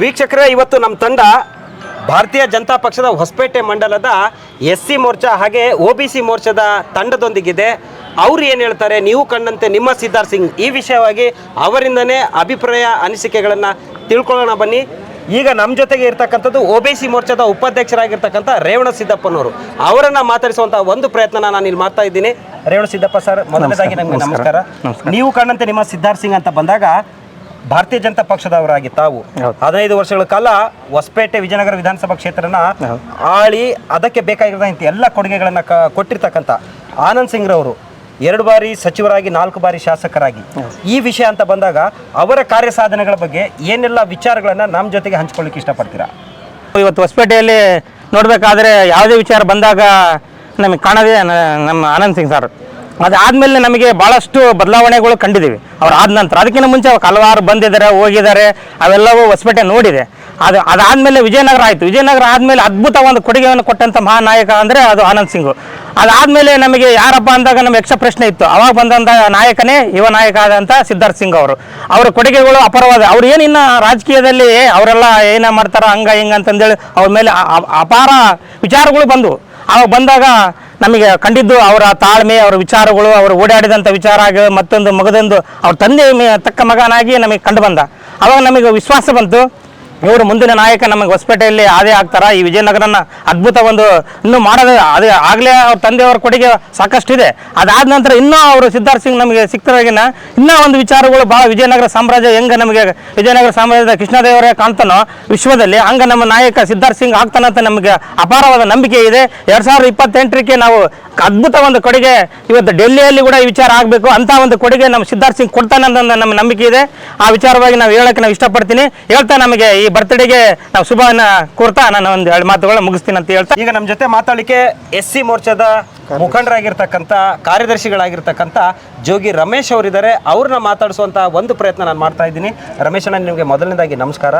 ವೀಕ್ಷಕರೇ ಇವತ್ತು ನಮ್ಮ ತಂಡ ಭಾರತೀಯ ಜನತಾ ಪಕ್ಷದ ಹೊಸಪೇಟೆ ಮಂಡಲದ ಎಸ್ ಸಿ ಮೋರ್ಚಾ ಹಾಗೆ ಒ ಬಿ ಸಿ ಮೋರ್ಚಾದ ತಂಡದೊಂದಿಗಿದೆ. ಅವ್ರು ಏನು ಹೇಳ್ತಾರೆ ನೀವು ಕಂಡಂತೆ ನಿಮ್ಮ ಸಿದ್ಧಾರ್ಥ್ ಸಿಂಗ್. ಈ ವಿಷಯವಾಗಿ ಅವರಿಂದನೇ ಅಭಿಪ್ರಾಯ ಅನಿಸಿಕೆಗಳನ್ನು ತಿಳ್ಕೊಳ್ಳೋಣ ಬನ್ನಿ. ಈಗ ನಮ್ಮ ಜೊತೆಗೆ ಇರ್ತಕ್ಕಂಥದ್ದು ಒ ಬಿ ಸಿ ಮೋರ್ಚಾದ ಉಪಾಧ್ಯಕ್ಷರಾಗಿರ್ತಕ್ಕಂಥ ರೇವಣ ಸಿದ್ದಪ್ಪನವರು. ಅವರನ್ನು ಮಾತಾಡಿಸುವಂಥ ಒಂದು ಪ್ರಯತ್ನ ನಾನು ಇಲ್ಲಿ ಮಾಡ್ತಾ ಇದ್ದೀನಿ. ರೇವಣ ಸಿದ್ದಪ್ಪ ಸರ್ ಮೊದಲನೇದಾಗಿ ನಮಗೆ ನಮಸ್ಕಾರ. ನೀವು ಕಂಡಂತೆ ನಿಮ್ಮ ಸಿದ್ಧಾರ್ಥ್ ಸಿಂಗ್ ಅಂತ ಬಂದಾಗ ಭಾರತೀಯ ಜನತಾ ಪಕ್ಷದವರಾಗಿ ತಾವು ಹದಿನೈದು ವರ್ಷಗಳ ಕಾಲ ಹೊಸಪೇಟೆ ವಿಜಯನಗರ ವಿಧಾನಸಭಾ ಕ್ಷೇತ್ರನ ಆಳಿ ಅದಕ್ಕೆ ಬೇಕಾಗಿರೋದಂತ ಎಲ್ಲ ಕೊಡುಗೆಗಳನ್ನ ಕ- ಕೊಟ್ಟಿರ್ತಕ್ಕಂಥ ಆನಂದ್ ಸಿಂಗ್ ರವರು ಎರಡು ಬಾರಿ ಸಚಿವರಾಗಿ ನಾಲ್ಕು ಬಾರಿ ಶಾಸಕರಾಗಿ. ಈ ವಿಷಯ ಅಂತ ಬಂದಾಗ ಅವರ ಕಾರ್ಯ ಸಾಧನೆಗಳ ಬಗ್ಗೆ ಏನೆಲ್ಲ ವಿಚಾರಗಳನ್ನ ನಮ್ಮ ಜೊತೆಗೆ ಹಂಚ್ಕೊಳ್ಳಿಕ್ಕೆ ಇಷ್ಟಪಡ್ತೀರಾ? ಇವತ್ತು ಹೊಸಪೇಟೆಯಲ್ಲಿ ನೋಡಬೇಕಾದ್ರೆ ಯಾವುದೇ ವಿಚಾರ ಬಂದಾಗ ನಮಗೆ ಕಾಣೋದೇ ನಮ್ಮ ಆನಂದ್ ಸಿಂಗ್ ಸರ್. ಅದಾದ್ಮೇಲೆ ನಮಗೆ ಭಾಳಷ್ಟು ಬದಲಾವಣೆಗಳು ಕಂಡಿದ್ದೀವಿ ಅವ್ರು ಆದ ನಂತರ. ಅದಕ್ಕಿಂತ ಮುಂಚೆ ಹಲವಾರು ಬಂದಿದ್ದಾರೆ, ಹೋಗಿದ್ದಾರೆ, ಅವೆಲ್ಲವೂ ಹೊಸಪೇಟೆ ನೋಡಿದೆ. ಅದು ಅದಾದಮೇಲೆ ವಿಜಯನಗರ ಆಯಿತು. ವಿಜಯನಗರ ಆದಮೇಲೆ ಅದ್ಭುತ ಒಂದು ಕೊಡುಗೆಯನ್ನು ಕೊಟ್ಟಂಥ ಮಹಾನಾಯಕ ಅಂದರೆ ಅದು ಆನಂದ್ ಸಿಂಗು. ಅದಾದಮೇಲೆ ನಮಗೆ ಯಾರಪ್ಪ ಅಂದಾಗ ನಮ್ಮ ಯಕ್ಷ ಪ್ರಶ್ನೆ ಇತ್ತು. ಅವಾಗ ಬಂದಂಥ ನಾಯಕನೇ ಯುವ ನಾಯಕ ಆದಂಥ ಸಿದ್ಧಾರ್ಥ್ ಸಿಂಗ್ ಅವರು. ಅವರ ಕೊಡುಗೆಗಳು ಅಪಾರವಾದ. ಅವ್ರು ಏನು ಇನ್ನು ರಾಜಕೀಯದಲ್ಲಿ ಅವರೆಲ್ಲ ಏನ ಮಾಡ್ತಾರೋ, ಹಂಗ ಹಿಂಗೆ ಅಂತಂದೇಳಿ ಅವ್ರ ಮೇಲೆ ಅಪಾರ ವಿಚಾರಗಳು ಬಂದವು. ಅವಾಗ ಬಂದಾಗ ನಮಗೆ ಕಂಡಿದ್ದು ಅವರ ತಾಳ್ಮೆ, ಅವರ ವಿಚಾರಗಳು, ಅವರು ಓಡಾಡಿದಂಥ ವಿಚಾರ ಆಗ ಮತ್ತೊಂದು ಮಗದೊಂದು, ಅವ್ರ ತಂದೆ ತಕ್ಕ ಮಗನಾಗಿ ನಮಗೆ ಕಂಡು ಬಂದ. ಅವಾಗ ನಮಗೆ ವಿಶ್ವಾಸ ಬಂತು. ಇವರು ಮುಂದಿನ ನಾಯಕ ನಮಗೆ ಹೊಸಪೇಟೆಯಲ್ಲಿ ಆದೇ ಆಗ್ತಾರ? ಈ ವಿಜಯನಗರನ ಅದ್ಭುತ ಒಂದು ಇನ್ನೂ ಮಾಡೋದು ಅದೇ ಆಗಲೇ ಅವ್ರ ತಂದೆಯವರ ಕೊಡುಗೆ ಸಾಕಷ್ಟಿದೆ. ಅದಾದ ನಂತರ ಇನ್ನೂ ಅವರು ಸಿದ್ಧಾರ್ಥ ಸಿಂಗ್ ನಮಗೆ ಸಿಕ್ತರಾಗಿನ ಇನ್ನೂ ಒಂದು ವಿಚಾರಗಳು ಭಾಳ ವಿಜಯನಗರ ಸಾಮ್ರಾಜ್ಯ ಹೆಂಗೆ ನಮಗೆ ವಿಜಯನಗರ ಸಾಮ್ರಾಜ್ಯದ ಕೃಷ್ಣದೇವರೇ ಕಾಣ್ತಾನೋ ವಿಶ್ವದಲ್ಲಿ, ಹಂಗೆ ನಮ್ಮ ನಾಯಕ ಸಿದ್ಧಾರ್ಥ ಸಿಂಗ್ ಆಗ್ತಾನಂತ ನಮಗೆ ಅಪಾರವಾದ ನಂಬಿಕೆ ಇದೆ. ಎರಡು ಸಾವಿರದ ಇಪ್ಪತ್ತೆಂಟರಕ್ಕೆ ನಾವು ಅದ್ಭುತ ಒಂದು ಕೊಡುಗೆ ಇವತ್ತು ಡೆಲ್ಲಿಯಲ್ಲಿ ಕೂಡ ಈ ವಿಚಾರ ಆಗಬೇಕು ಅಂತ ಒಂದು ಕೊಡುಗೆ ನಮ್ಮ ಸಿದ್ಧಾರ್ಥ ಸಿಂಗ್ ಕೊಡ್ತಾನೆ ಅಂತ ನಮ್ಮ ನಂಬಿಕೆ ಇದೆ. ಆ ವಿಚಾರವಾಗಿ ನಾವು ಹೇಳಕ್ಕೆ ನಾವು ಇಷ್ಟಪಡ್ತೀನಿ. ಹೇಳ್ತಾ ನಮಗೆ ಈ ಬರ್ತ್ಡೇಗೆ ನಾವು ಶುಭವನ್ನ ಕೋರ್ತಾ ನಾನು ಒಂದು ಎರಡು ಮಾತುಗಳನ್ನ ಮುಗಿಸ್ತೀನಿ ಅಂತ ಹೇಳ್ತಾ. ಈಗ ನಮ್ಮ ಜೊತೆ ಮಾತಾಡಲಿಕ್ಕೆ ಎಸ್ ಸಿ ಮೋರ್ಚಾದ ಮುಖಂಡರಾಗಿರ್ತಕ್ಕಂಥ ಕಾರ್ಯದರ್ಶಿಗಳಾಗಿರ್ತಕ್ಕಂಥ ಜೋಗಿ ರಮೇಶ್ ಅವರಿದ್ದಾರೆ. ಅವ್ರನ್ನ ಮಾತಾಡಿಸುವಂಥ ಒಂದು ಪ್ರಯತ್ನ ನಾನು ಮಾಡ್ತಾ ಇದ್ದೀನಿ. ರಮೇಶ್ ಅಣ್ಣ ನಿಮಗೆ ಮೊದಲನೇದಾಗಿ ನಮಸ್ಕಾರ.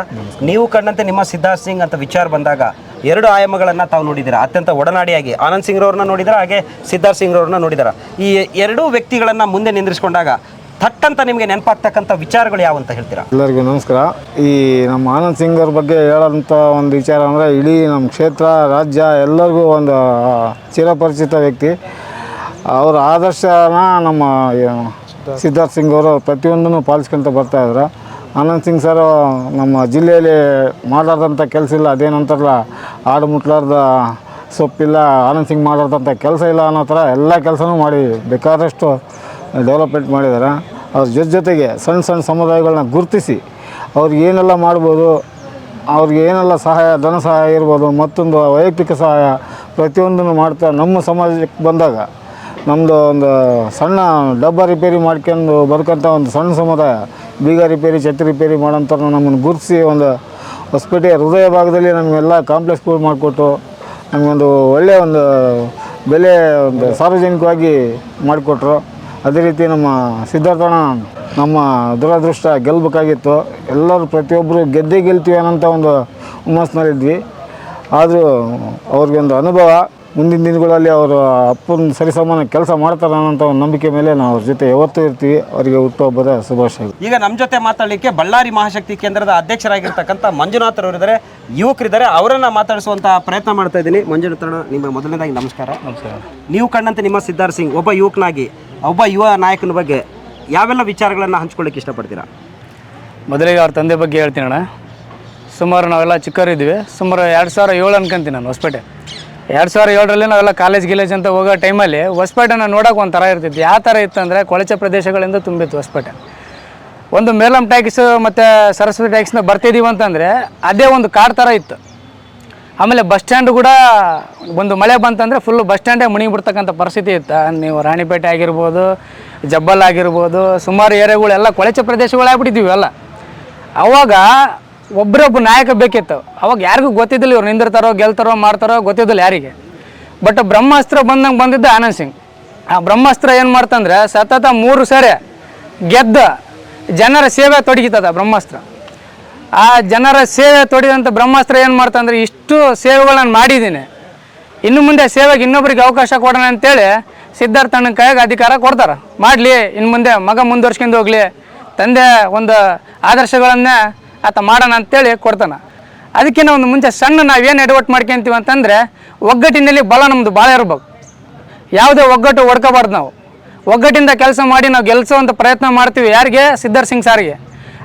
ನೀವು ಕಂಡಂತೆ ನಿಮ್ಮ ಸಿದ್ಧಾರ್ಥ್ ಸಿಂಗ್ ಅಂತ ವಿಚಾರ ಬಂದಾಗ ಎರಡು ಆಯಾಮಗಳನ್ನು ತಾವು ನೋಡಿದ್ದೀರಾ? ಅತ್ಯಂತ ಒಡನಾಡಿಯಾಗಿ ಆನಂದ್ ಸಿಂಗ್ ಅವ್ರನ್ನ ನೋಡಿದಾರ ಹಾಗೆ ಸಿದ್ಧಾರ್ಥ್ ಸಿಂಗ್ ಅವ್ರನ್ನ ನೋಡಿದಾರ ಈ ಎರಡೂ ವ್ಯಕ್ತಿಗಳನ್ನು ಮುಂದೆ ನಿಂದ್ರಿಸ್ಕೊಂಡಾಗ ಥಟ್ಟಂತ ನಿಮಗೆ ನೆನಪಾಗ್ತಕ್ಕಂಥ ವಿಚಾರಗಳು ಯಾವ ಅಂತ ಹೇಳ್ತೀರಾ? ಎಲ್ಲರಿಗೂ ನಮಸ್ಕಾರ. ಈ ನಮ್ಮ ಆನಂದ್ ಸಿಂಗ್ ಅವ್ರ ಬಗ್ಗೆ ಹೇಳೋಂಥ ಒಂದು ವಿಚಾರ ಅಂದರೆ ಇಡೀ ನಮ್ಮ ಕ್ಷೇತ್ರ, ರಾಜ್ಯ ಎಲ್ಲರಿಗೂ ಒಂದು ಚಿರಪರಿಚಿತ ವ್ಯಕ್ತಿ. ಅವರ ಆದರ್ಶನ ನಮ್ಮ ಸಿದ್ಧಾರ್ಥ ಸಿಂಗ್ ಅವರು ಪ್ರತಿಯೊಂದನ್ನು ಪಾಲಿಸ್ಕೊಂತ ಬರ್ತಾ ಇದ್ರು. ಆನಂದ್ ಸಿಂಗ್ ಸರ್, ನಮ್ಮ ಜಿಲ್ಲೆಯಲ್ಲಿ ಮಾಡಾರ್ದಂಥ ಕೆಲಸ ಇಲ್ಲ, ಅದೇನಂತಾರಲ್ಲ, ಆಡು ಮುಟ್ಲಾರ್ದ ಸೊಪ್ಪಿಲ್ಲ, ಆನಂದ್ ಸಿಂಗ್ ಮಾಡಾರ್ದಂಥ ಕೆಲಸ ಇಲ್ಲ ಅನ್ನೋ ಥರ ಎಲ್ಲ ಕೆಲಸನೂ ಮಾಡಿ ಬೇಕಾದಷ್ಟು ಡೆವಲಪ್ಮೆಂಟ್ ಮಾಡಿದ್ದಾರೆ ಅವ್ರ ಜೊತೆ ಜೊತೆಗೆ ಸಣ್ಣ ಸಣ್ಣ ಸಮುದಾಯಗಳನ್ನ ಗುರುತಿಸಿ, ಅವ್ರಿಗೆ ಏನೆಲ್ಲ ಮಾಡ್ಬೋದು, ಅವ್ರಿಗೆ ಏನೆಲ್ಲ ಸಹಾಯ, ಧನ ಸಹಾಯ ಇರ್ಬೋದು, ಮತ್ತೊಂದು ವೈಯಕ್ತಿಕ ಸಹಾಯ ಪ್ರತಿಯೊಂದನ್ನು ಮಾಡ್ತಾ ನಮ್ಮ ಸಮಾಜಕ್ಕೆ ಬಂದಾಗ ನಮ್ಮದು ಒಂದು ಸಣ್ಣ ಡಬ್ಬ ರಿಪೇರಿ ಮಾಡ್ಕೊಂಡು ಬದುಕಂಥ ಒಂದು ಸಣ್ಣ ಸಮುದಾಯ, ಬೀಗ ರಿಪೇರಿ, ಛತ್ರಿ ರಿಪೇರಿ ಮಾಡೋಂಥ ನಮ್ಮನ್ನು ಗುರುತಿಸಿ ಒಂದು ಹೊಸಪೇಟೆ ಹೃದಯ ಭಾಗದಲ್ಲಿ ನಮಗೆಲ್ಲ ಕಾಂಪ್ಲೆಕ್ಸ್ಗಳು ಮಾಡಿಕೊಟ್ಟು, ನಮಗೊಂದು ಒಳ್ಳೆಯ ಒಂದು ಬೆಲೆ ಒಂದು ಸಾರ್ವಜನಿಕವಾಗಿ ಮಾಡಿಕೊಟ್ರು. ಅದೇ ರೀತಿ ನಮ್ಮ ಸಿದ್ಧಾರ್ಥಣ್ಣ ನಮ್ಮ ದುರದೃಷ್ಟ ಗೆಲ್ಲಬೇಕಾಗಿತ್ತು ಎಲ್ಲರೂ ಪ್ರತಿಯೊಬ್ಬರು ಗೆದ್ದೇ ಗೆಲ್ತೀವಿ ಅನ್ನೋಂಥ ಒಂದು ಹುಮ್ಮಸ್ನಲ್ಲಿದ್ವಿ. ಆದರೂ ಅವ್ರಿಗೊಂದು ಅನುಭವ ಮುಂದಿನ ದಿನಗಳಲ್ಲಿ ಅವರು ಅಪ್ಪನ ಸರಿಸಮಾನ ಕೆಲಸ ಮಾಡ್ತಾರೆ ಅನ್ನೋಂಥ ಒಂದು ನಂಬಿಕೆ ಮೇಲೆ ನಾವು ಅವ್ರ ಜೊತೆ ಯಾವತ್ತೂ ಇರ್ತೀವಿ. ಅವರಿಗೆ ಹುಟ್ಟುಹಬ್ಬದ ಶುಭಾಶಯಗಳು. ಈಗ ನಮ್ಮ ಜೊತೆ ಮಾತಾಡಲಿಕ್ಕೆ ಬಳ್ಳಾರಿ ಮಹಾಶಕ್ತಿ ಕೇಂದ್ರದ ಅಧ್ಯಕ್ಷರಾಗಿರ್ತಕ್ಕಂಥ ಮಂಜುನಾಥ್ ಅವರಿದ್ದಾರೆ. ಯುವಕರಿದ್ದಾರೆ. ಅವರನ್ನು ಮಾತಾಡಿಸುವಂಥ ಪ್ರಯತ್ನ ಮಾಡ್ತಾ ಇದ್ದೀನಿ. ಮಂಜುನಾಥ್ ನಿಮ್ಮ ಮೊದಲನೇದಾಗಿ ನಮಸ್ಕಾರ. ನಮಸ್ಕಾರ. ನೀವು ಕಂಡಂತೆ ನಿಮ್ಮ ಸಿದ್ಧಾರ್ಥ ಸಿಂಗ್ ಒಬ್ಬ ಯುವಕನಾಗಿ ಒಬ್ಬ ಯುವ ನಾಯಕನ ಬಗ್ಗೆ ಯಾವೆಲ್ಲ ವಿಚಾರಗಳನ್ನು ಹಂಚ್ಕೊಳ್ಳಿಕ್ಕೆ ಇಷ್ಟಪಡ್ತೀರಾ? ಮೊದಲಿಗೆ ಅವ್ರ ತಂದೆ ಬಗ್ಗೆ ಹೇಳ್ತೀನಿ ಅಣ್ಣ. ಸುಮಾರು ನಾವೆಲ್ಲ ಚಿಕ್ಕವರಿದ್ವಿ ಸುಮಾರು ಎರಡು ಸಾವಿರ ಏಳು ಅನ್ಕೊಂತೀನಿ ನಾನು ಹೊಸಪೇಟೆ. ಎರಡು ಸಾವಿರ ಏಳರಲ್ಲಿ ನಾವೆಲ್ಲ ಕಾಲೇಜ್ ಗಿಲೇಜ್ ಅಂತ ಹೋಗೋ ಟೈಮಲ್ಲಿ ಹೊಸಪೇಟೆನ ನೋಡೋಕೆ ಒಂಥರ ಥರ ಇರ್ತಿತ್ತು. ಯಾವ ಥರ ಇತ್ತು ಅಂದರೆ ಕೊಳಚೆ ಪ್ರದೇಶಗಳಿಂದ ತುಂಬಿತ್ತು ಹೊಸಪೇಟೆ. ಒಂದು ಮೇಲಂ ಟ್ಯಾಕ್ಸು ಮತ್ತು ಸರಸ್ವತಿ ಟ್ಯಾಕ್ಸ್ನ ಬರ್ತಿದ್ದೀವಿ ಅಂತಂದರೆ ಅದೇ ಒಂದು ಕಾಡ್ ಥರ ಇತ್ತು. ಆಮೇಲೆ ಬಸ್ ಸ್ಟ್ಯಾಂಡ್ ಕೂಡ ಒಂದು ಮಳೆ ಬಂತಂದರೆ ಫುಲ್ ಬಸ್ ಸ್ಟ್ಯಾಂಡೇ ಮುಣಿಬಿಡ್ತಕ್ಕಂಥ ಪರಿಸ್ಥಿತಿ ಇತ್ತು. ನೀವು ರಾಣಿಪೇಟೆ ಆಗಿರ್ಬೋದು, ಜಬ್ಬಲ್ ಆಗಿರ್ಬೋದು, ಸುಮಾರು ಏರಿಯಾಗಳೆಲ್ಲ ಕೊಳಚೆ ಪ್ರದೇಶಗಳಾಗ್ಬಿಟ್ಟಿದ್ದೀವಿ ಎಲ್ಲ ಅವಾಗ ಒಬ್ಬರೊಬ್ಬ ನಾಯಕ ಬೇಕಿತ್ತು. ಅವಾಗ ಯಾರಿಗೂ ಗೊತ್ತಿದ್ದಿಲ್ಲ ಇವ್ರು ನಿಂದಿರ್ತಾರೋ, ಗೆಲ್ತಾರೋ, ಮಾಡ್ತಾರೋ, ಗೊತ್ತಿದ್ದಿಲ್ಲ ಯಾರಿಗೆ. ಬಟ್ ಬ್ರಹ್ಮಾಸ್ತ್ರ ಬಂದಂಗೆ ಬಂದಿದ್ದು ಆನಂದ್ ಸಿಂಗ್. ಆ ಬ್ರಹ್ಮಾಸ್ತ್ರ ಏನು ಮಾಡ್ತಂದ್ರೆ ಸತತ ಮೂರು ಸರಿ ಗೆದ್ದ ಜನರ ಸೇವೆ ತೊಡಗಿತದ ಬ್ರಹ್ಮಾಸ್ತ್ರ. ಆ ಜನರ ಸೇವೆ ತೊಡಿದಂಥ ಬ್ರಹ್ಮಾಸ್ತ್ರ ಏನು ಮಾಡ್ತಂದ್ರೆ ಇಷ್ಟು ಸೇವೆಗಳನ್ನು ಮಾಡಿದ್ದೀನಿ. ಇನ್ನು ಮುಂದೆ ಸೇವೆಗೆ ಇನ್ನೊಬ್ರಿಗೆ ಅವಕಾಶ ಕೊಡೋಣ ಅಂತೇಳಿ ಸಿದ್ಧಾರ್ಥನ ಕೈಗೆ ಅಧಿಕಾರ ಕೊಡ್ತಾರೆ. ಮಾಡಲಿ ಇನ್ನು ಮುಂದೆ ಮಗ ಮುಂದುವರ್ಸ್ಕೊಂಡು ಹೋಗಲಿ, ತಂದೆ ಒಂದು ಆದರ್ಶಗಳನ್ನೇ ಆತ ಮಾಡೋಣ ಅಂತೇಳಿ ಕೊಡ್ತಾನೆ. ಅದಕ್ಕಿಂತ ಒಂದು ಮುಂಚೆ ಸಣ್ಣ ನಾವೇನು ಎಡವಟ್ಟು ಮಾಡ್ಕೊಂತೀವಿ ಅಂತಂದರೆ ಒಗ್ಗಟ್ಟಿನಲ್ಲಿ ಬಲ ನಮ್ಮದು ಭಾಳ ಇರ್ಬೇಕು. ಯಾವುದೇ ಒಗ್ಗಟ್ಟು ಹೊಡ್ಕೋಬಾರ್ದು ನಾವು. ಒಗ್ಗಟ್ಟಿಂದ ಕೆಲಸ ಮಾಡಿ ನಾವು ಗೆಲ್ಲಿಸುವಂಥ ಪ್ರಯತ್ನ ಮಾಡ್ತೀವಿ ಯಾರಿಗೆ? ಸಿದ್ಧಾರ್ಥ ಸಿಂಗ್ ಸಾರಿಗೆ.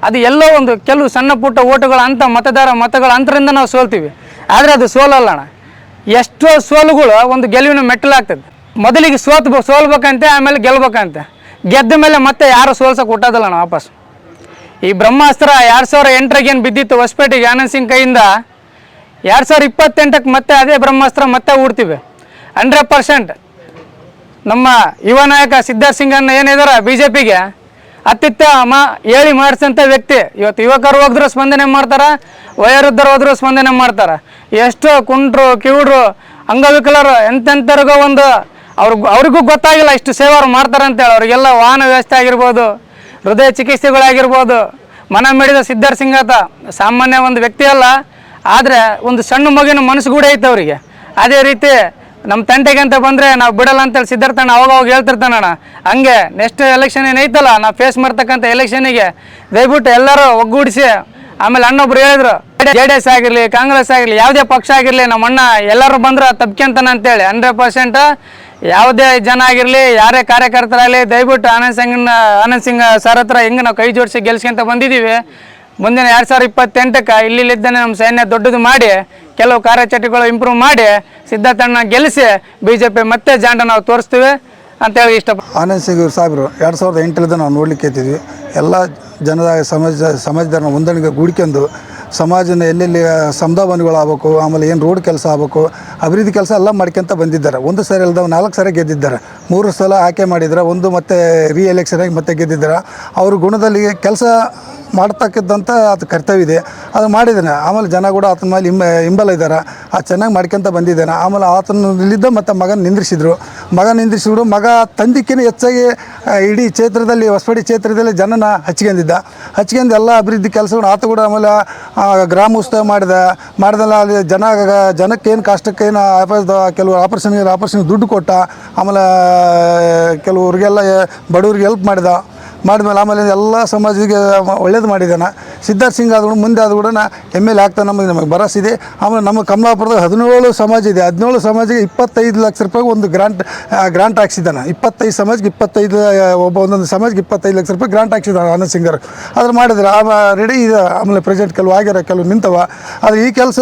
ಅದು ಎಲ್ಲೋ ಒಂದು ಕೆಲವು ಸಣ್ಣ ಪುಟ್ಟ ಓಟುಗಳ ಅಂತ, ಮತದಾರ ಮತಗಳ ಅಂತರಿಂದ ನಾವು ಸೋಲ್ತೀವಿ. ಆದರೆ ಅದು ಸೋಲಲ್ಲ ಅಣ್ಣ. ಎಷ್ಟೋ ಸೋಲುಗಳು ಒಂದು ಗೆಲುವಿನ ಮೆಟ್ಟಲಾಗ್ತದೆ. ಮೊದಲಿಗೆ ಸೋತ್ ಸೋಲ್ಬೇಕಂತೆ, ಆಮೇಲೆ ಗೆಲ್ಬೇಕಂತೆ. ಗೆದ್ದ ಮೇಲೆ ಮತ್ತೆ ಯಾರು ಸೋಲ್ಸಕ್ಕೆ ಹುಟ್ಟೋದಲ್ಲಣ್ಣ ವಾಪಸ್. ಈ ಬ್ರಹ್ಮಾಸ್ತ್ರ ಎರಡು ಸಾವಿರ ಎಂಟರಾಗ ಬಿದ್ದಿತ್ತು ಹೊಸಪೇಟೆಗೆ ಆನಂದ್ ಸಿಂಗ್ ಕೈಯಿಂದ? ಎರಡು ಸಾವಿರ ಇಪ್ಪತ್ತೆಂಟಕ್ಕೆ ಮತ್ತೆ ಅದೇ ಬ್ರಹ್ಮಾಸ್ತ್ರ ಮತ್ತೆ ಹೂಡ್ತೀವಿ ಹಂಡ್ರೆಡ್ ಪರ್ಸೆಂಟ್. ನಮ್ಮ ಯುವ ನಾಯಕ ಸಿದ್ಧಾರ್ಥ ಸಿಂಗನ್ನ ಏನಿದಾರ ಬಿ ಜೆ ಪಿಗೆ ಅತ್ಯುತ್ತಮ ಹೇಳಿ ಮಾಡಿಸಂಥ ವ್ಯಕ್ತಿ. ಇವತ್ತು ಯುವಕರು ಹೋದ್ರು ಸ್ಪಂದನೆ ಮಾಡ್ತಾರೆ, ವಯೋವೃದ್ಧರು ಹೋದ್ರು ಸ್ಪಂದನೆ ಮಾಡ್ತಾರೆ. ಎಷ್ಟೋ ಕುಂಟ್ರು, ಕಿವುಡ್ರು, ಅಂಗವಿಕಲರು ಎಂತೆಂಥವ್ರಿಗೂ ಒಂದು ಅವ್ರಿಗೆ ಅವ್ರಿಗೂ ಗೊತ್ತಾಗಿಲ್ಲ ಇಷ್ಟು ಸೇವೆ ಅವ್ರು ಮಾಡ್ತಾರೆ ಅಂತೇಳಿ ಅವರಿಗೆಲ್ಲ ವಾಹನ ವ್ಯವಸ್ಥೆ ಆಗಿರ್ಬೋದು, ಹೃದಯ ಚಿಕಿತ್ಸೆಗಳಾಗಿರ್ಬೋದು, ಮನ ಮಿಡಿದ ಸಿದ್ಧಾರ್ಥ ಸಿಂಗಾತ, ಸಾಮಾನ್ಯ ಒಂದು ವ್ಯಕ್ತಿ ಅಲ್ಲ, ಆದರೆ ಒಂದು ಸಣ್ಣ ಮಗಿನ ಮನಸ್ಸು ಕೂಡ ಐತೆ ಅವರಿಗೆ. ಅದೇ ರೀತಿ ನಮ್ಮ ತಂಟೆಗೆ ಅಂತ ಬಂದರೆ ನಾವು ಬಿಡಲ್ಲ ಅಂತೇಳಿ ಸಿದ್ಧಾರ್ಥಣ್ಣ ಅವಾಗ ಅವಾಗ ಹೇಳ್ತಿರ್ತಾನಣ್ಣ ಹಂಗೆ ನೆಕ್ಸ್ಟ್ ಎಲೆಕ್ಷನ್ ಏನೈತಲ್ಲ ನಾವು ಫೇಸ್ ಮಾಡ್ತಕ್ಕಂಥ ಎಲೆಕ್ಷನಿಗೆ ದಯವಿಟ್ಟು ಎಲ್ಲರೂ ಒಗ್ಗೂಡಿಸಿ, ಆಮೇಲೆ ಅಣ್ಣೊಬ್ರು ಹೇಳಿದ್ರು, ಜೆ ಡಿ ಎಸ್ ಆಗಿರಲಿ, ಕಾಂಗ್ರೆಸ್ ಆಗಿರಲಿ, ಯಾವುದೇ ಪಕ್ಷ ಆಗಿರಲಿ ನಮ್ಮ ಅಣ್ಣ ಎಲ್ಲರೂ ಬಂದ್ರೆ ತಪ್ಕೊಂತಾನ ಅಂತೇಳಿ ಹಂಡ್ರೆಡ್ ಪರ್ಸೆಂಟ್ ಯಾವುದೇ ಜನ ಆಗಿರಲಿ, ಯಾರೇ ಕಾರ್ಯಕರ್ತರಾಗಲಿ, ದಯವಿಟ್ಟು ಆನಂದ್ ಸಿಂಗ್ನ, ಆನಂದ್ ಸಿಂಗ್ ಸರ್ ಹತ್ರ ಹೆಂಗೆ ನಾವು ಕೈ ಜೋಡಿಸಿ ಗೆಲ್ಸ್ಕೊಂತ ಬಂದಿದ್ದೀವಿ ಮುಂದಿನ ಎರಡು ಸಾವಿರದ ಇಪ್ಪತ್ತೆಂಟಕ್ಕೆ ಇಲ್ಲಿದ್ದಾನೆ ನಮ್ಮ ಸೈನ್ಯ ದೊಡ್ಡದು ಮಾಡಿ ಕೆಲವು ಕಾರ್ಯಚಟುಗಳು ಇಂಪ್ರೂವ್ ಮಾಡಿ ಸಿದ್ಧಾರ್ಥಣ್ಣ ಗೆಲ್ಲಿಸಿ ಬಿ ಜೆ ಪಿ ಮತ್ತೆ ಜಾಂಡ ನಾವು ತೋರಿಸ್ತೀವಿ ಅಂತೇಳಿ ಇಷ್ಟ ಆನಂದ್ ಸಿಂಗ್ ಇವ್ರು ಸಾಹೇಬರು, ಎರಡು ಸಾವಿರದ ಎಂಟರಿಂದ ನಾವು ನೋಡ್ಲಿಕ್ಕೆ ಇದ್ದೀವಿ ಎಲ್ಲ ಜನದ ಸಮಾಜ, ಸಮಾಜದವ್ರನ್ನ ಹೊಂದಾಣಿಕೆ ಗೂಡ್ಕೊಂಡು ಸಮಾಜನ ಎಲ್ಲೆಲ್ಲಿ ಆಗಬೇಕು, ಆಮೇಲೆ ಏನು ರೋಡ್ ಕೆಲಸ ಆಗಬೇಕು, ಅಭಿವೃದ್ಧಿ ಕೆಲಸ ಎಲ್ಲ ಮಾಡ್ಕೊಂತ ಬಂದಿದ್ದಾರೆ. ಒಂದು ಸರಿ ಅಲ್ದ ನಾಲ್ಕು ಸರಿ ಗೆದ್ದಿದ್ದಾರೆ. ಮೂರು ಸಲ ಆಯ್ಕೆ ಮಾಡಿದ್ದಾರೆ ಒಂದು ಮತ್ತೆ ರೀ ಎಲೆಕ್ಷನ್ ಆಗಿ ಮತ್ತೆ ಗೆದ್ದಿದ್ದಾರೆ. ಅವ್ರ ಗುಣದಲ್ಲಿ ಕೆಲಸ ಮಾಡ್ತಕ್ಕಂಥ ಅದು ಕರ್ತವ್ಯ ಇದೆ. ಅದು ಮಾಡಿದ್ದಾನೆ. ಆಮೇಲೆ ಜನ ಕೂಡ ಆತನ ಮೇಲೆ ಹಿಂಬ ಹಿಂಬಲ ಇದ್ದಾರೆ. ಅದು ಚೆನ್ನಾಗಿ ಮಾಡ್ಕೊಂತ ಬಂದಿದ್ದಾನೆ. ಆಮೇಲೆ ಆತನಲ್ಲಿದ್ದ ಮತ್ತು ಮಗನ ನಿಂದ್ರಿಸಿದ್ರು. ಮಗ ನಿಂದ್ರಿಸಿದ್ರು ಮಗ ತಂದಿಕ್ಕಿನ ಹೆಚ್ಚಾಗಿ ಆ, ಇಡೀ ಕ್ಷೇತ್ರದಲ್ಲಿ ಹೊಸಪಡಿ ಕ್ಷೇತ್ರದಲ್ಲಿ ಜನನ ಹಚ್ಕೊಂಡಿದ್ದ. ಹಚ್ಕೊಂಡು ಎಲ್ಲ ಅಭಿವೃದ್ಧಿ ಕೆಲಸಗಳು ಆತ ಕೂಡ ಆಮೇಲೆ ಆ, ಗ್ರಾಮ ಉತ್ಸವ ಮಾಡಿದ. ಮಾಡಿದಲ್ಲ ಅಲ್ಲಿ ಜನ ಜನಕ್ಕೇನು ಕಷ್ಟಕ್ಕೇನು ಆಪದ ಕೆಲವು ಆಪರೇಷನ್ಗೆ ಆಪರೇಷನ್ ದುಡ್ಡು ಕೊಟ್ಟ. ಆಮೇಲೆ ಕೆಲವ್ರಿಗೆಲ್ಲ ಬಡವ್ರಿಗೆ ಹೆಲ್ಪ್ ಮಾಡಿದ. ಮಾಡಿದ್ಮೇಲೆ ಆಮೇಲೆ ಎಲ್ಲ ಸಮಾಜಕ್ಕೆ ಒಳ್ಳೇದು ಮಾಡಿದ್ದಾನೆ. ಸಿದ್ಧಾರ್ಥ ಸಿಂಗ್ ಆದ್ರೂ ಮುಂದೆ ಆದ ಕೂಡ ಎಂ ಎಲ್ ಎ ಆಗ್ತಾನೆ ನಮಗೆ ನಮಗೆ ಭರವಸೆ ಆಮೇಲೆ ನಮ್ಮ ಕಮಲಾಪುರದ ಹದಿನೇಳು ಸಮಾಜ ಇದೆ. ಹದಿನೇಳು ಸಮಾಜಕ್ಕೆ ಇಪ್ಪತ್ತೈದು ಲಕ್ಷ ರೂಪಾಯಿ ಒಂದು ಗ್ರಾಂಟ್ ಗ್ರಾಂಟ್ ಹಾಕ್ಸಿದ್ದಾನೆ. ಇಪ್ಪತ್ತೈದು ಸಮಾಜಕ್ಕೆ ಇಪ್ಪತ್ತೈದು ಆ, ಒಬ್ಬ ಒಂದೊಂದು ಸಮಾಜಕ್ಕೆ ಇಪ್ಪತ್ತೈದು ಲಕ್ಷ ರೂಪಾಯಿ ಗ್ರಾಂಟ್ ಹಾಕ್ಸಿದ್ದಾನೆ ಆನಂದ್ ಸಿಂಗರ್. ಅದ್ರ ಮಾಡಿದ್ರೆ ರೆಡಿ ಇದೆ. ಆಮೇಲೆ ಪ್ರೆಸೆಂಟ್ ಕೆಲವು ಆಗ್ಯಾರ ಕೆಲವು ನಿಂತವ. ಆದರೆ ಈ ಕೆಲಸ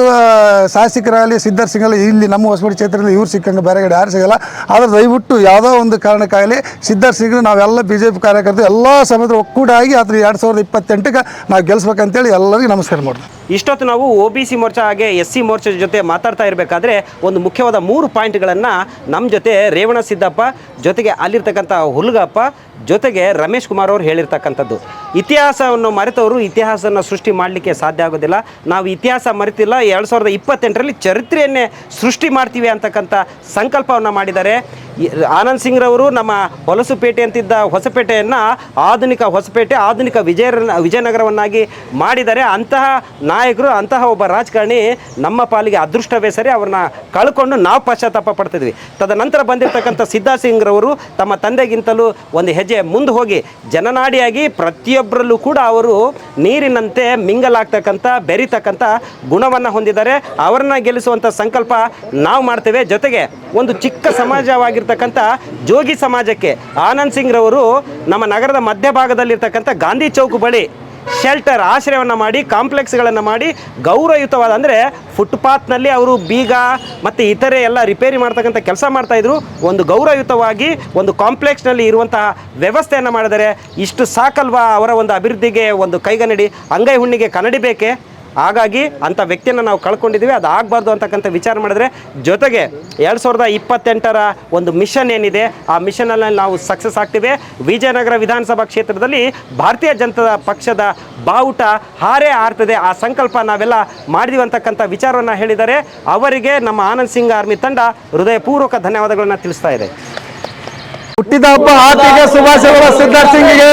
ಶಾಸಕರಾಗಲಿ ಸಿದ್ಧಾರ್ಥ ಸಿಂಗ್ ಆಗಲಿ ಇಲ್ಲಿ ನಮ್ಮ ಹೊಸಪೇಟೆ ಕ್ಷೇತ್ರದಲ್ಲಿ ಇವ್ರು ಸಿಕ್ಕಂಗೆ ಬೇರೆ ಕಡೆ ಯಾರು ಸಿಗಲ್ಲ. ಆದರೆ ದಯವಿಟ್ಟು ಯಾವುದೋ ಒಂದು ಕಾರಣಕ್ಕಾಗಲಿ ಸಿದ್ಧಾರ್ಥ ಸಿಂಗ್ ನಾವೆಲ್ಲ ಬಿ ಜೆ ಪಿ ಕಾರ್ಯಕರ್ತರು ಎಲ್ಲ ಸಮೇತ ಒಕ್ಕೂಟಾಗಿ ಅದ್ರ ಎರಡು ಸಾವಿರದ ಇಪ್ಪತ್ತೆಂಟಕ್ಕೆ ನಾವು ಗೆಲ್ಲಿಸ್ಬೇಕಂತೇಳಿ ಎಲ್ಲರಿಗೂ ನಮಸ್ಕಾರ ಮಾಡ್ತೀವಿ. ಇಷ್ಟೊತ್ತು ನಾವು ಒ ಬಿ ಸಿ ಮೋರ್ಚಾ ಹಾಗೆ ಎಸ್ ಸಿ ಮೋರ್ಚಾ ಜೊತೆ ಮಾತಾಡ್ತಾ ಇರಬೇಕಾದ್ರೆ ಒಂದು ಮುಖ್ಯವಾದ ಮೂರು ಪಾಯಿಂಟ್ಗಳನ್ನು ನಮ್ಮ ಜೊತೆ ರೇವಣ ಸಿದ್ದಪ್ಪ, ಜೊತೆಗೆ ಅಲ್ಲಿರ್ತಕ್ಕಂಥ ಹುಲ್ಗಪ್ಪ, ಜೊತೆಗೆ ರಮೇಶ್ ಕುಮಾರ್ ಅವರು ಹೇಳಿರ್ತಕ್ಕಂಥದ್ದು. ಇತಿಹಾಸವನ್ನು ಮರೆತವರು ಇತಿಹಾಸವನ್ನು ಸೃಷ್ಟಿ ಮಾಡಲಿಕ್ಕೆ ಸಾಧ್ಯ ಆಗೋದಿಲ್ಲ. ನಾವು ಇತಿಹಾಸ ಮರೆತಿಲ್ಲ, ಎರಡು ಸಾವಿರದ ಇಪ್ಪತ್ತೆಂಟರಲ್ಲಿ ಚರಿತ್ರೆಯನ್ನೇ ಸೃಷ್ಟಿ ಮಾಡ್ತೀವಿ ಅಂತಕ್ಕಂಥ ಸಂಕಲ್ಪವನ್ನು ಮಾಡಿದ್ದಾರೆ. ಆನಂದ್ ಸಿಂಗ್ರವರು ನಮ್ಮ ಹೊಲಸುಪೇಟೆ ಅಂತಿದ್ದ ಹೊಸಪೇಟೆಯನ್ನು ಆಧುನಿಕ ಹೊಸಪೇಟೆ, ಆಧುನಿಕ ವಿಜಯ ವಿಜಯನಗರವನ್ನಾಗಿ ಮಾಡಿದರೆ ಅಂತಹ ನಾಯಕರು, ಅಂತಹ ಒಬ್ಬ ರಾಜಕಾರಣಿ ನಮ್ಮ ಪಾಲಿಗೆ ಅದೃಷ್ಟವೇ ಸರಿ, ಅವ್ರನ್ನ ಕಳ್ಕೊಂಡು ನಾವು ಪಶ್ಚಾತ್ತಾಪ ಪಡ್ತಿದ್ವಿ. ತದನಂತರ ಬಂದಿರತಕ್ಕಂಥ ಸಿದ್ಧಾರ್ಥ ಸಿಂಗ್ರವರು ತಮ್ಮ ತಂದೆಗಿಂತಲೂ ಒಂದು ಹೆಜ್ಜೆ ಮುಂದೆ ಹೋಗಿ ಜನನಾಡಿಯಾಗಿ ಪ್ರತಿಯೊಬ್ಬರಲ್ಲೂ ಕೂಡ ಅವರು ನೀರಿನಂತೆ ಮಿಂಗಲಾಗ್ತಕ್ಕಂಥ, ಬೆರಿತಕ್ಕಂಥ ಗುಣವನ್ನು ಹೊಂದಿದ್ದಾರೆ. ಅವರನ್ನ ಗೆಲ್ಲಿಸುವಂಥ ಸಂಕಲ್ಪ ನಾವು ಮಾಡ್ತೇವೆ. ಜೊತೆಗೆ ಒಂದು ಚಿಕ್ಕ ಸಮಾಜವಾಗಿರ್ತಕ್ಕಂಥ ಜೋಗಿ ಸಮಾಜಕ್ಕೆ ಆನಂದ್ ಸಿಂಗ್ರವರು ನಮ್ಮ ನಗರದ ಮಧ್ಯಭಾಗದಲ್ಲಿರ್ತಕ್ಕಂಥ ಗಾಂಧಿ ಚೌಕ್ ಬಳಿ ಶೆಲ್ಟರ್ ಆಶ್ರಯವನ್ನು ಮಾಡಿ, ಕಾಂಪ್ಲೆಕ್ಸ್ಗಳನ್ನು ಮಾಡಿ ಗೌರವಯುತವಾದ ಅಂದರೆ ಫುಟ್ಪಾತ್ನಲ್ಲಿ ಅವರು ಬೀಗ ಮತ್ತು ಇತರೆ ಎಲ್ಲ ರಿಪೇರಿ ಮಾಡ್ತಕ್ಕಂಥ ಕೆಲಸ ಮಾಡ್ತಾಯಿದ್ರು ಒಂದು ಗೌರವಯುತವಾಗಿ ಒಂದು ಕಾಂಪ್ಲೆಕ್ಸ್ನಲ್ಲಿ ಇರುವಂತಹ ವ್ಯವಸ್ಥೆಯನ್ನು ಮಾಡಿದರೆ ಇಷ್ಟು ಸಾಕಲ್ವಾ ಅವರ ಒಂದು ಅಭಿವೃದ್ಧಿಗೆ ಒಂದು ಕೈಗನ್ನಡಿ. ಅಂಗೈ ಹುಣ್ಣಿಗೆ ಕನ್ನಡಿ ಬೇಕೇ? ಹಾಗಾಗಿ ಅಂಥ ವ್ಯಕ್ತಿಯನ್ನು ನಾವು ಕಳ್ಕೊಂಡಿದ್ದೀವಿ. ಅದು ಆಗಬಾರ್ದು ಅಂತಕ್ಕಂಥ ವಿಚಾರ ಮಾಡಿದ್ರೆ ಜೊತೆಗೆ ಎರಡು ಸಾವಿರದ ಇಪ್ಪತ್ತೆಂಟರ ಒಂದು ಮಿಷನ್ ಏನಿದೆ, ಆ ಮಿಷನಲ್ಲಿ ನಾವು ಸಕ್ಸಸ್ ಆಗ್ತೀವಿ. ವಿಜಯನಗರ ವಿಧಾನಸಭಾ ಕ್ಷೇತ್ರದಲ್ಲಿ ಭಾರತೀಯ ಜನತಾ ಪಕ್ಷದ ಬಾವುಟ ಹಾರೇ ಹಾರ್ತದೆ ಆ ಸಂಕಲ್ಪ ನಾವೆಲ್ಲ ಮಾಡಿದೀವಿ ಅಂತಕ್ಕಂಥ ವಿಚಾರವನ್ನು ಹೇಳಿದ್ದಾರೆ. ಅವರಿಗೆ ನಮ್ಮ ಆನಂದ್ ಸಿಂಗ್ ಆರ್ಮಿ ತಂಡ ಹೃದಯಪೂರ್ವಕ ಧನ್ಯವಾದಗಳನ್ನು ತಿಳಿಸ್ತಾ ಇದೆ. ಹುಟ್ಟಿದ ಹಬ್ಬ ಆರ್ಥಿಕ ಶುಭಾಶಯಗಳ ಸಿದ್ಧಾರ್ಥ ಸಿಂಗಿಗೆ.